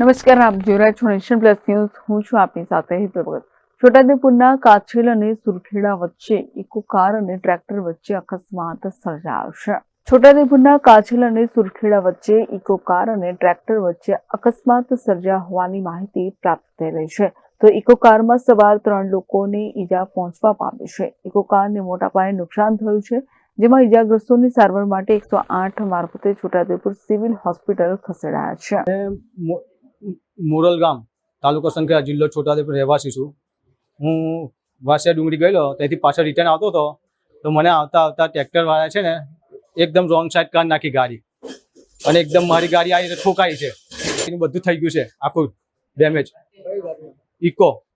નમસ્કાર, આપ જોઈ રહ્યા છો નેશન પ્લસ ન્યૂઝ. હું છું આપની સાથે હેતલ છોટાઉદેપુરના કાછેલ અને સુરખેડા વચ્ચે ઇકો કાર અને ટ્રેક્ટર વચ્ચે અકસ્માત સર્જાયો છે. છોટાઉદેપુરના કાછેલ અને સુરખેડા વચ્ચે ઇકો કાર અને ટ્રેક્ટર વચ્ચે અકસ્માત સર્જાયા હોવાની માહિતી પ્રાપ્ત થઈ રહી છે. તો ઇકો કારમાં સવાર ત્રણ લોકોને ઈજા પહોંચવા પામી છે. ઇકો કારને મોટા પાયે નુકસાન થયું છે, જેમાં ઈજાગ્રસ્તોની સારવાર માટે એકસો આઠ મારફતે છોટાઉદેપુર સિવિલ હોસ્પિટલ ખસેડાયા છે. મોરલ ગામ, તાલુકો સંખેડા જિલ્લો છોટાઉદેપુર રહેવાસી છું. હું વાસિયા ડુંગળી ગયેલો, ત્યાંથી પાછળ રિટર્ન આવતો હતો, તો મને આવતા આવતા ટ્રેક્ટરવાળા છે ને, એકદમ રોંગ સાઈડ કાર નાખી ગાડી. અને એકદમ મારી ગાડી આવી ઠોકાઈ છે. એનું બધું થઈ ગયું છે, આખું ડેમેજ ઇકો